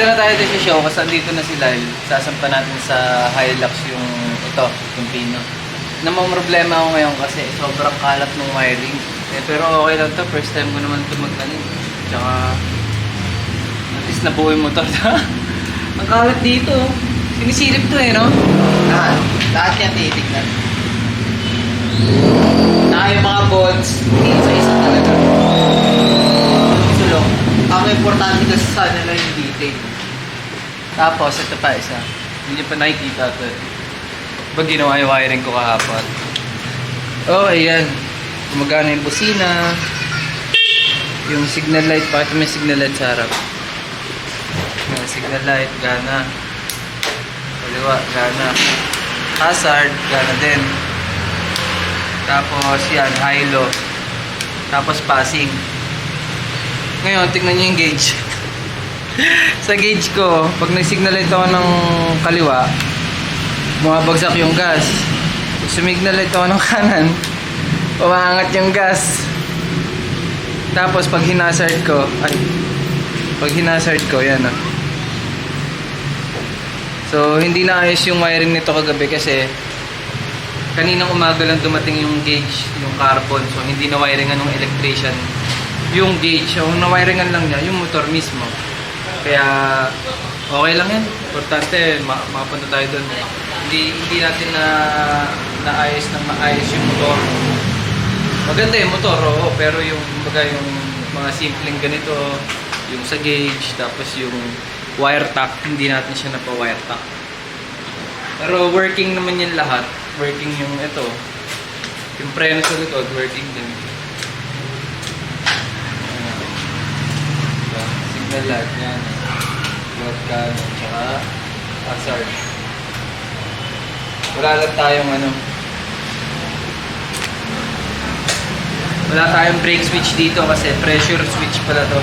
Dito na tayo sa show kasi andito na si Lyle. Sasampa natin sa Hilux yung ito, yung Pino. Namang problema ako ngayon kasi sobrang kalat ng wiring. Eh, pero okay lang to, first time ko naman ito magtanim. Tsaka, at least nabuo yung motor na. Ang kalat dito. Sinisilip to eh, no? Lahat. Lahat yan titignan. Na yung mga bolts, hindi sa isa talaga. Sulong. Ang importante kasi sa nila yung detail. Tapos, ito pa isa. Hindi pa nakikita ito. Pag ginawa yung wiring ko kahapon. Oh, ayan. Gumagana yung busina. Yung signal light, bakit may signal light sa harap? Yung signal light, gana. Kaliwa, gana. Hazard, gana din. Tapos, yan, high-low. Tapos, passing. Ngayon, tignan niyo yung gauge. sa gauge ko, pag nag-signal ako ng kaliwa, bumabagsak yung gas. Sumignal ako ng kanan, umaangat yung gas. Tapos pag hinazard ko, ay, pag hinazard ko, yan ah. So, hindi na ayos yung wiring nito kagabi kasi kaninang umaga lang dumating yung gauge, yung carbon. So, hindi na wiringan ng electrician yung gauge. So, ang na-wiringan lang niya, yung motor mismo. Kaya, okay lang yan. Importante, ma makapunta tayo doon. Hindi, hindi natin na naayos na maayos yung motor. Maganda yung motor, oo. Pero yung, baga, yung mga simpleng ganito, yung sa gauge, tapos yung wire tack, hindi natin siya napa-wire tack. Pero working naman yan lahat. Working yung ito. Yung preno sa likod, working din. Signal light yan. Blood can, tsaka hazard. Wala lang tayong ano. Wala tayong brake switch dito kasi pressure switch pala to.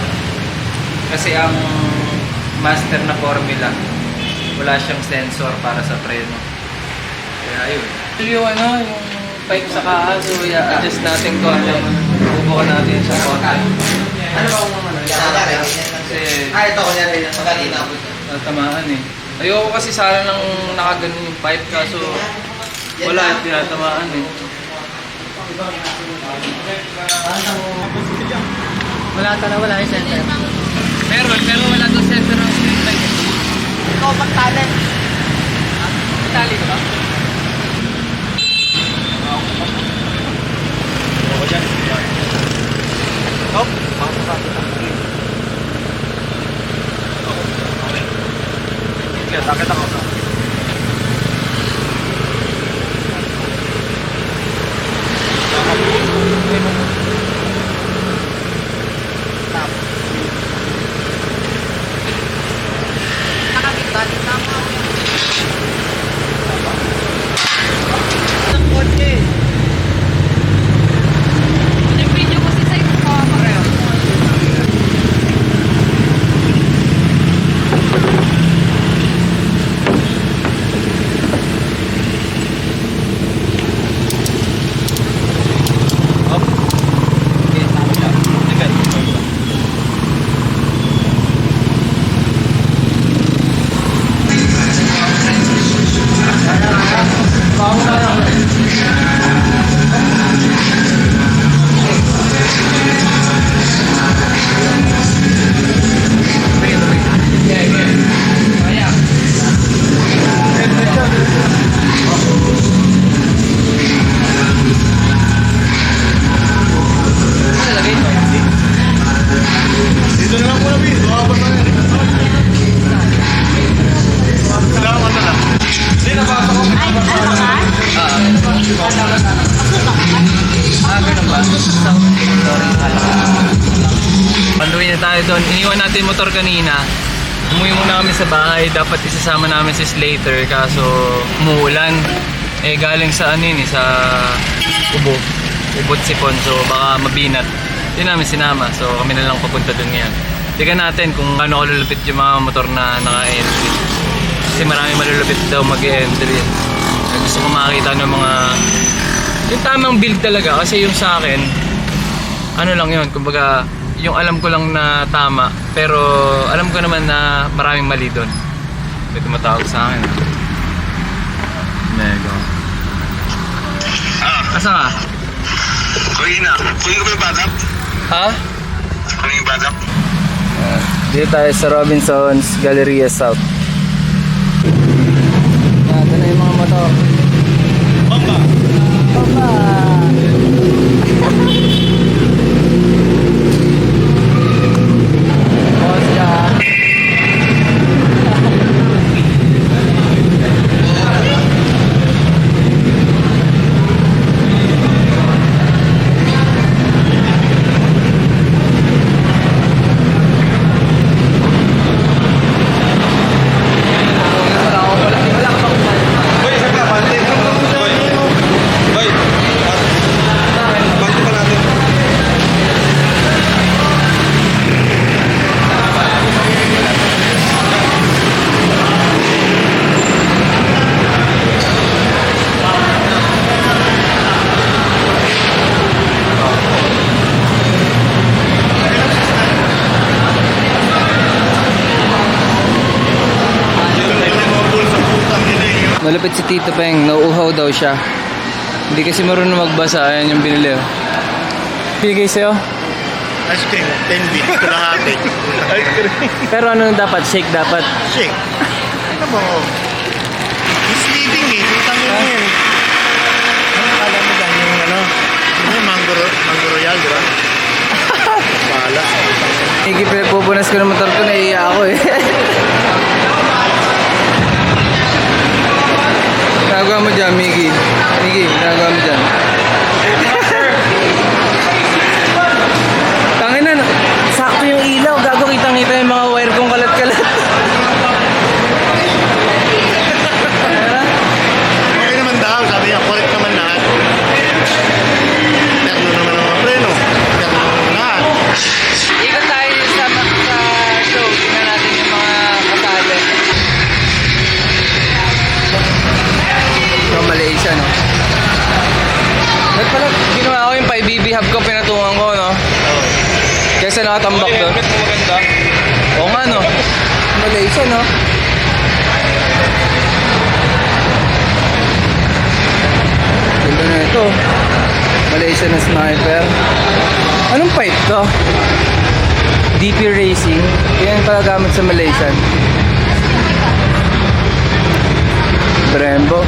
Kasi ang master na formula, wala siyang sensor para sa preno. Kaya yun. Yung ano, yung pipe sa kaha, so i-adjust natin to. Ano, bubukan natin sa konti. Ano ba kung ano? Kasi Ah, ito kunyari. Magalina po ito. natamaan eh. Ayoko kasi sana nang nakaganon yung pipe kaso wala, tinatamaan eh. Wala ka na, wala yung center. Meron, pero wala to center ng street light. Ikaw pagtali. Itali ko ba? Sakit ako. Nakakita, bahay. Dapat isasama namin si Slater kaso umuulan. Eh galing sa ano eh, sa Ubo. Ubot sipon. So baka mabinat. Hindi namin sinama. So kami na lang papunta doon ngayon. Tignan natin kung ano kalulupit yung mga motor na naka-entry. Kasi marami malulupit daw mag-entry. Eh, Gusto ko makakita ng mga yung tamang build talaga kasi yung sa akin ano lang yun kumbaga yung alam ko lang na tama. Pero alam ko naman na maraming mali doon. May tumatawag sa akin. ah. Mega. Ah, Asa ka? kunin na. Kunin ko ba yung backup? Ha? Kunin yung backup? Dito tayo sa Robinson's Galleria South. Ito na yung mga motor. Daw siya. Hindi kasi marunong magbasa, ayan yung binili. oh. Bigay sa'yo. Ice cream, 10 bit, kalahati. Pero ano dapat? Shake dapat. Shake. Ano mo? Misleading eh. Tutang mo yan. Ano kala mo dyan yung ano? Ano yung mango, mango royal, di ba? Bahala. Hindi pinagpupunas ko ng motor ko, naiiya ako eh. Nagawa mo dyan, Miggy. Miggy, nagawa mo dyan. Na sniper. Anong pipe to? DP Racing. Yan pala gamit sa Malaysian. Brembo.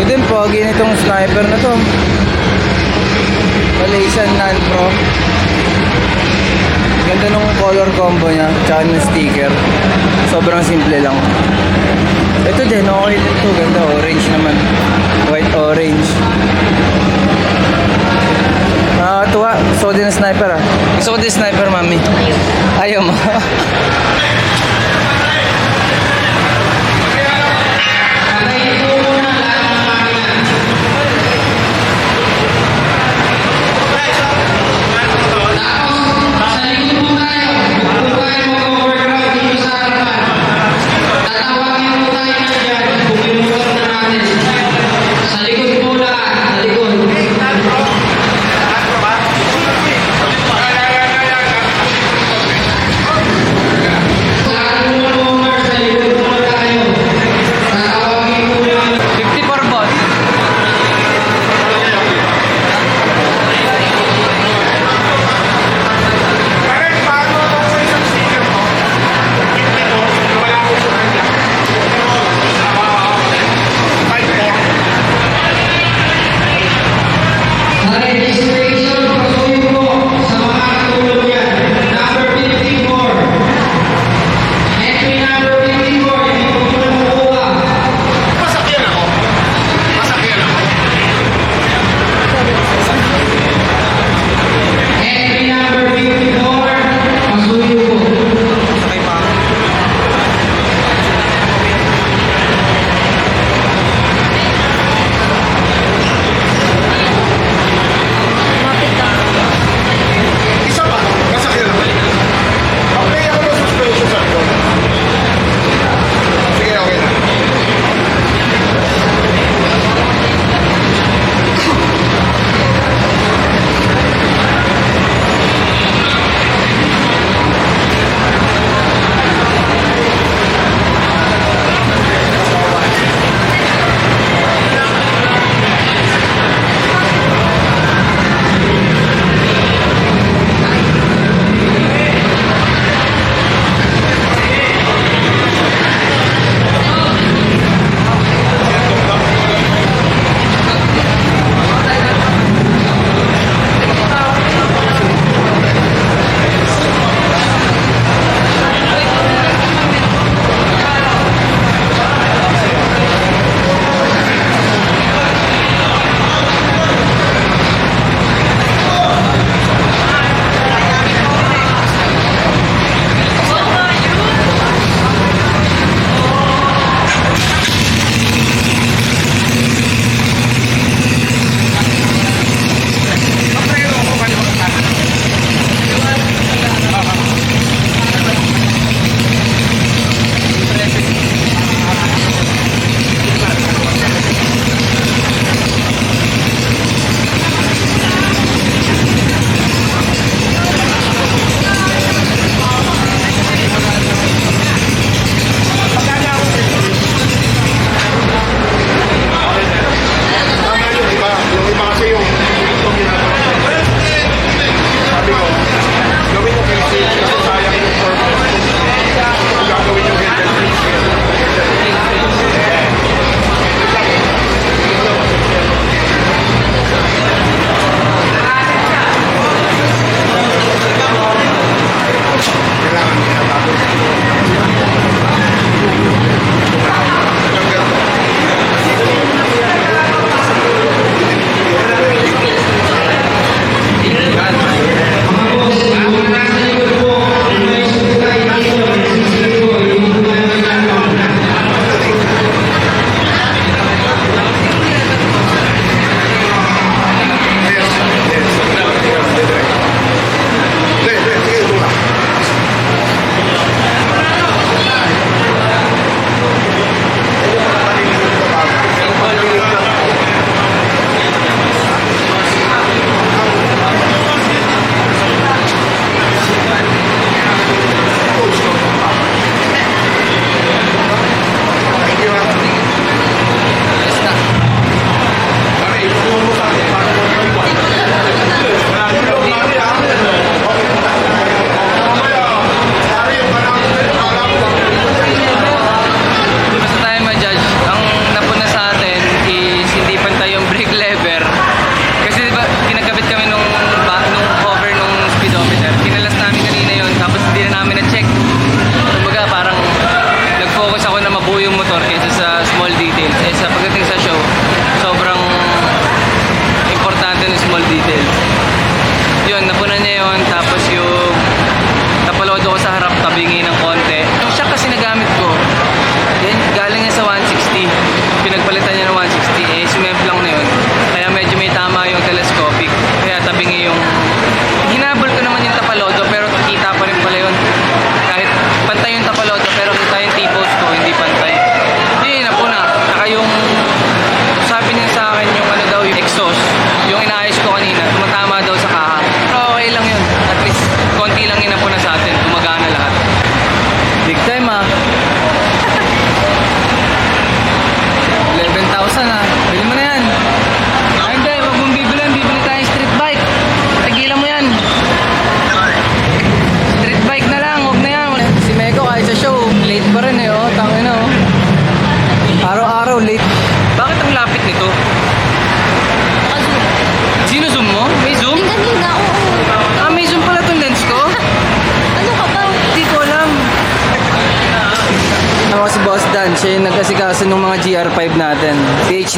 Ito din po, itong sniper na to. Malaysian Non Pro. Ganda nung color combo niya, tsaka ng sticker. Sobrang simple lang. Ito din, okay din ito. Ganda, orange naman. White orange. Nakakatuwa. Gusto ko din ng sniper ah. Gusto ko din sniper, mami. Ayaw mo.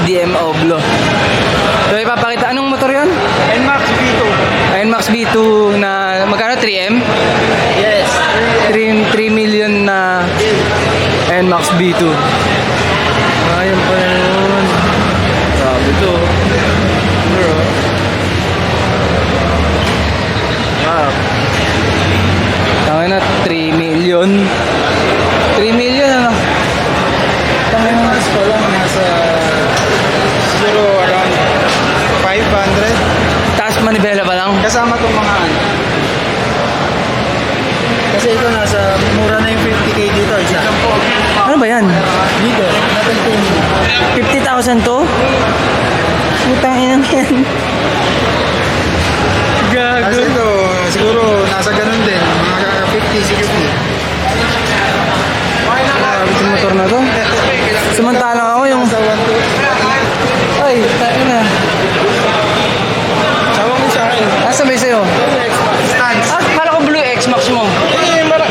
PHDM Oblo. So ipapakita, anong motor yun? NMAX V2. NMAX B2 na magkano 3M? Yes. 3, 3 million na NMAX B2. Ayun pa yun. Sabi to. Bro. Wow. Tangin na, 3 million. 3 million ano? Tangin na. NMAX pa lang nasa siguro around 500. Taas manibela pa lang. Kasama tong mga ano. Kasi ito nasa mura na yung 50k dito isa. Ano ba yan? Dito, natin ito 50,000 to? Putang ina yan. Kasi Gago. ito, siguro nasa ganun din. Mga 50, 60. Grabe itong motor na to. Samantalang ako yung... Nasa 1, Ay, tayo na. 2. Sawa mo sa akin. Nasa may sa'yo? Stance. Ah, kala ko blue X-Max mo. Eh, mara.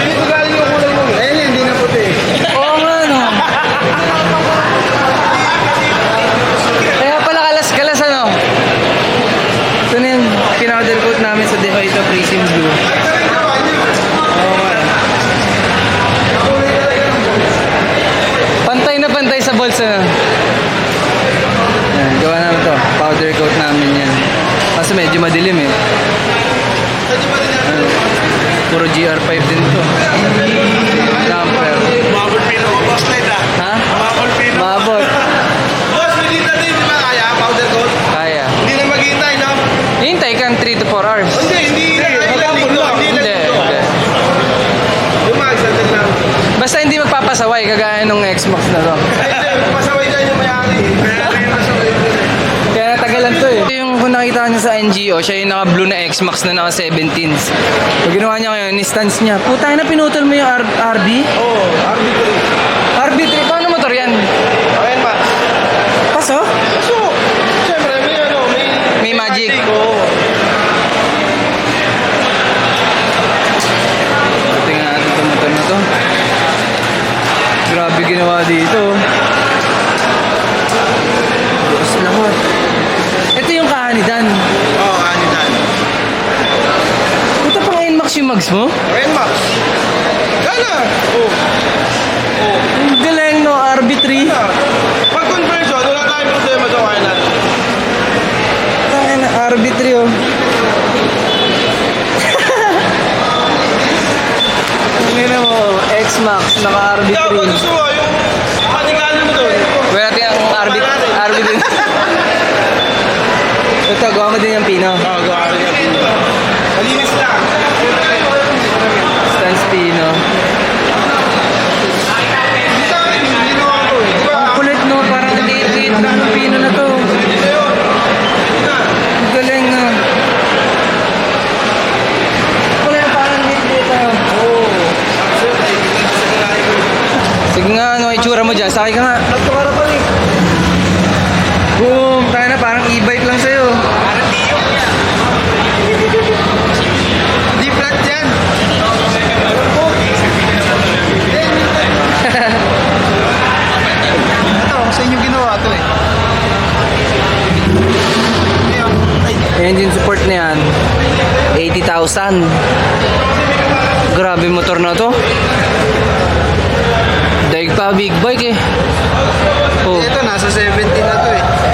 Dito galing yung kulay mo. Ayun yan, hindi na puti. Oo nga, no. Kaya pala kalas-kalas, ano? Ito na yung pinaka coat namin sa Dehoito Prism Blue. Oo nga. eh. Pantay na pantay sa bolsa na. Yan, gawa namin to. Powder coat namin yan. Kaso medyo madilim eh. Ano, Puro GR5 din to. Damper. Mabot pino ko, boss light ah. Ha? Mabot pino. Maabot. Boss, hindi natin, di ba kaya? Powder coat? Kaya. Hindi na maghintay, no? Hintay kang 3 to 4 hours. Hindi, hindi na lang. Basta hindi magpapasaway kagaya nung Xbox na to. Hindi, pasaway dyan yung may-ari. May-ari yung pasaway dyan. Kaya natagalan to eh. Ito yung kung nakita niyo sa NGO, siya yung naka-blue na Xmax na naka 17s. Pag ginawa niya ngayon, ni-stance niya. Puta na pinutol mo yung R- RB? Oo, oh, arbitrary. RB3, paano motor yan? Ayun ba? Paso? So, siyempre, may ano, may... May magic. Oo. Tingnan natin itong motor na to. Grabe ginawa dito. Diyos lahat. Ito yung kahanidan. Oo, oh, ano dyan? Puta pang NMAX yung mags mo? Ba? Gana! Oo. Oo. Ang galing no, RB3. Pag conversion, wala tayong problema sa kaya natin. Tangin na, RB3 oh. Tangin na mo, X-Max, naka RB3. Kaya ba gusto mo yung patingalo mo doon? Wala natin ang RB, RB din. Ito, gawa mo din yung pino. Oo, gawa rin yung pino. Malinis lang. Stance pino. Hindi sa akin, ginawa ko eh. Di ba? Ang kulit no, parang liit-liit ng pino na to. Ang galing na. Kulit parang liit-liit lang. Sige nga, ano itsura mo dyan? Sakay ka nga.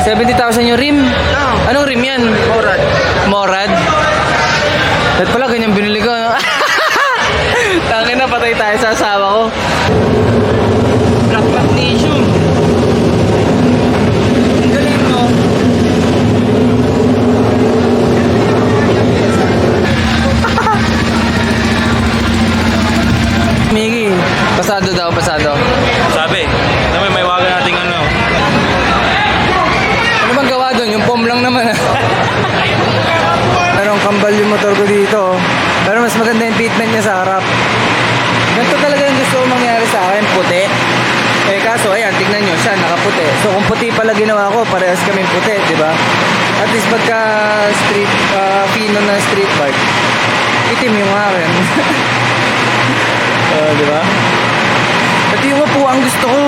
70,000 yung rim. Oo. Anong rim yan? Morad. Morad? At pala, ganyan binili ko. no? Tangin na, patay tayo sa asawa ko. Black magnesium. Ang galing mo. Miggy, pasado daw, pasado. Sabi, naman may waga nating ano. Ano bang gawa doon? Yung foam lang naman. ah. Merong kambal yung motor ko dito. oh. Pero mas maganda yung fitment niya sa harap. Ganito talaga yung gusto ko mangyari sa akin, puti. Eh kaso, ayan, tignan nyo, siya nakaputi. So kung puti pala ginawa ko, parehas kami puti, di ba? At least pagka street, uh, pino na street bike, itim yung akin. uh, di ba? Pati yung upuan gusto ko.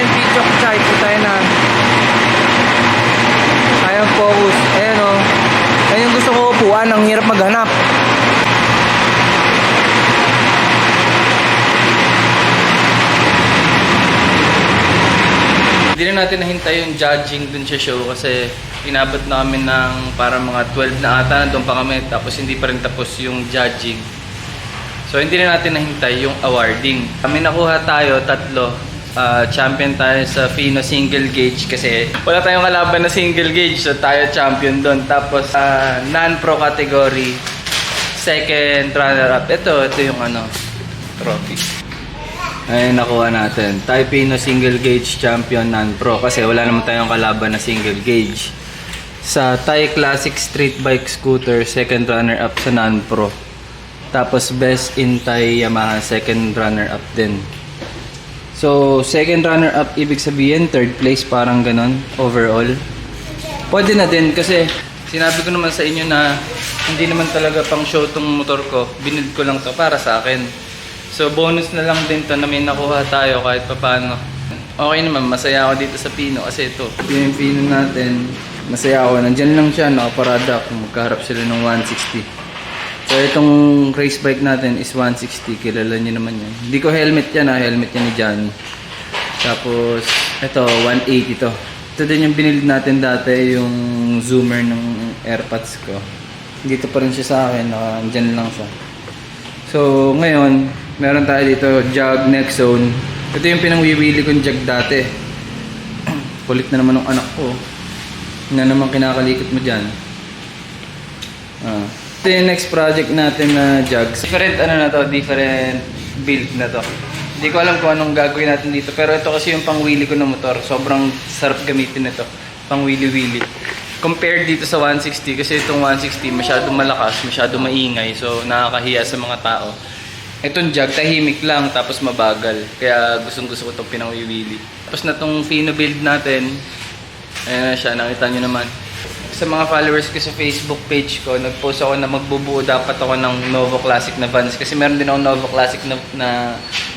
NP Chok Chai, tayo na. Ayaw focus. Ayan o. Ayan yung gusto ko upuan. Ang hirap maghanap. Hindi na natin nahintay yung judging dun sa show kasi inabot na kami ng para mga 12 na ata. Nandun pa kami tapos hindi pa rin tapos yung judging. So hindi na natin nahintay yung awarding. Kami nakuha tayo tatlo. Ah, champion tayo sa Fino single gauge kasi wala tayong kalaban na single gauge so tayo champion doon. Tapos ah, non-pro category second runner up. Ito, ito yung ano trophy. Ayun, nakuha natin. Tayo Pino single gauge champion non-pro kasi wala naman tayong kalaban na single gauge. Sa Thai Classic Street Bike Scooter, second runner-up sa non-pro. Tapos best in Thai Yamaha, second runner-up din. So, second runner-up, ibig sabihin, third place, parang ganon, overall. Pwede na din kasi sinabi ko naman sa inyo na hindi naman talaga pang show tong motor ko. Binild ko lang to para sa akin. So bonus na lang din to na may nakuha tayo kahit papaano. Okay naman, masaya ako dito sa Pino kasi ito. Yung Pino natin. Masaya ako. Nandyan lang siya, nakaparada kung magkaharap sila ng 160. So itong race bike natin is 160. Kilala niyo naman yan. Hindi ko helmet yan ha. Helmet yan ni Johnny. Tapos ito 180 to. Ito din yung binild natin dati yung zoomer ng AirPods ko. Dito pa rin siya sa akin. Nandyan lang siya. So ngayon, meron tayo dito jug next zone. Ito yung pinangwiwili kong jug dati. Kulit na naman ng anak ko. Na naman kinakalikot mo dyan. Ah. Ito yung next project natin na jugs. Different ano na to, different build na to. Hindi ko alam kung anong gagawin natin dito. Pero ito kasi yung pangwili ko na motor. Sobrang sarap gamitin na to. Pangwili-wili. Compared dito sa 160, kasi itong 160 masyadong malakas, masyadong maingay. So nakakahiya sa mga tao. Itong jug, tahimik lang, tapos mabagal. Kaya gustong gusto ko itong pinangwiwili. Tapos na itong Fino build natin, ayan na siya, nakita nyo naman. Sa mga followers ko sa Facebook page ko, nag-post ako na magbubuo dapat ako ng Novo Classic na Vans. Kasi meron din ako Novo Classic na, na,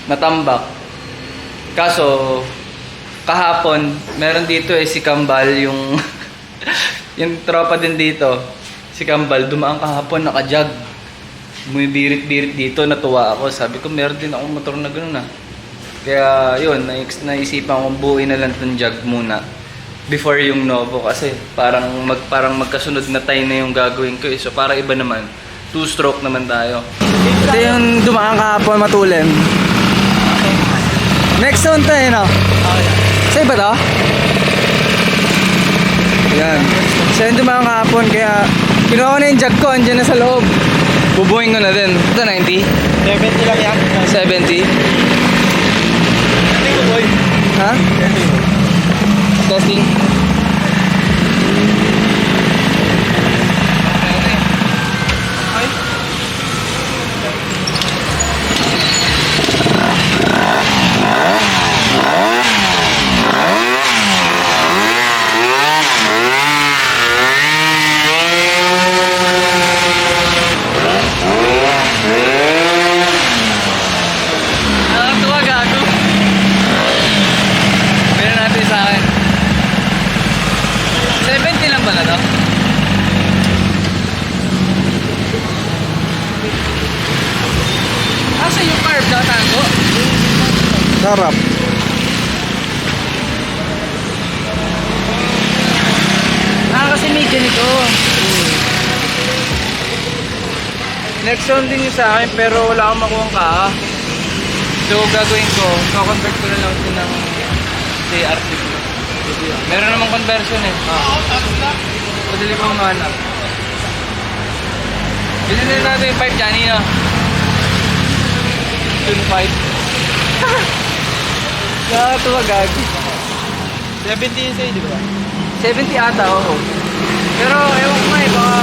na tambak. Kaso, kahapon, meron dito eh si Kambal, yung, yung tropa din dito. Si Kambal, dumaan kahapon, naka-jug. Bumibirit-birit dito, natuwa ako. Sabi ko, meron din akong motor na gano'n ah. Kaya yun, nais- naisipan kong buuin na lang itong jug muna. Before yung Novo kasi parang mag parang magkasunod na tayo na yung gagawin ko eh. So para iba naman. Two stroke naman tayo. Ito yung dumaan kahapon matulim. Next zone tayo no? Sa iba to? Yan. Siya yung dumaan kahapon kaya kinuha ko na yung jug ko, andyan na sa loob. Bubuhin ko na din. Ito 90? 70 lang yan. 70? Ha? Testing. Nakakatuwa gago. Meron natin sa ng ano? Kasi yung carb na tango? Sarap. Ah, kasi may ganito. Next round din yung sa akin pero wala akong makuha ka. Ah. So gagawin ko, kakonvert ko na lang din ng JRC. Meron namang conversion eh. Madali pang mahanap. Bilhin na natin yung pipe dyan, Nino. Yung pipe. Nakakatuwa gagi. 70 yung sa'yo, di ba? 70 ata, oo. Pero ewan ko nga eh, baka...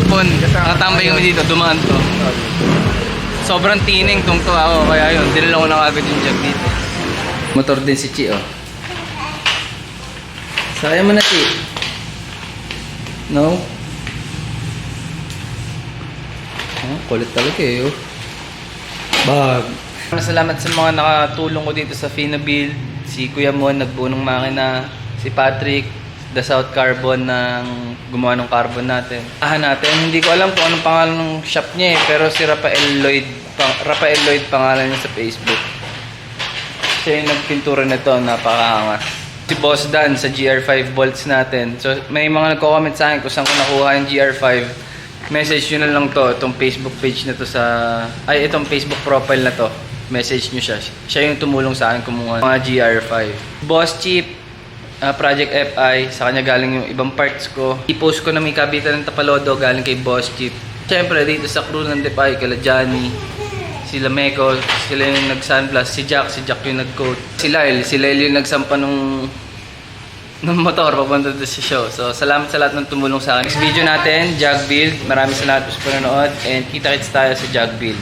kahapon. Nakatambay kami dito, dumaan to. Sobrang tining tong to ako, kaya yun, dinala ko na agad yung jug dito. Motor din si Chi, oh. Sayang mo na, Chi. No? Oh, kulit talaga eh. Oh. Bag. Salamat sa mga nakatulong ko dito sa Fina Build. Si Kuya Mon, nagbuo ng makina. Si Patrick, The South Carbon ng gumawa ng carbon natin. Ah natin, hindi ko alam kung anong pangalan ng shop niya eh. Pero si Rafael Lloyd, pang, Rafael Lloyd pangalan niya sa Facebook. Siya yung nagpintura nito, napakaangas. Si Boss Dan sa GR5 bolts natin. So may mga nagko-comment sa akin kung saan ko nakuha yung GR5 message nyo na lang to, itong Facebook page na to sa, ay itong Facebook profile na to, message nyo siya. Siya yung tumulong sa akin kumuha ng mga GR5. Boss Chip, ah, Project FI, sa kanya galing yung ibang parts ko. I-post ko na may kabitan ng Tapalodo galing kay Boss Chip. Siyempre, dito sa crew ng Depay, kala Johnny, sila Meko, sila yung nag-sunblast, si Jack, si Jack yung nag-coat. Si Lyle, si Lyle yung nagsampa nung ng motor papunta doon sa show. So, salamat sa lahat ng tumulong sa akin. Next video natin, Jog Build. Maraming salamat po sa panonood and kita-kits tayo sa Jog Build.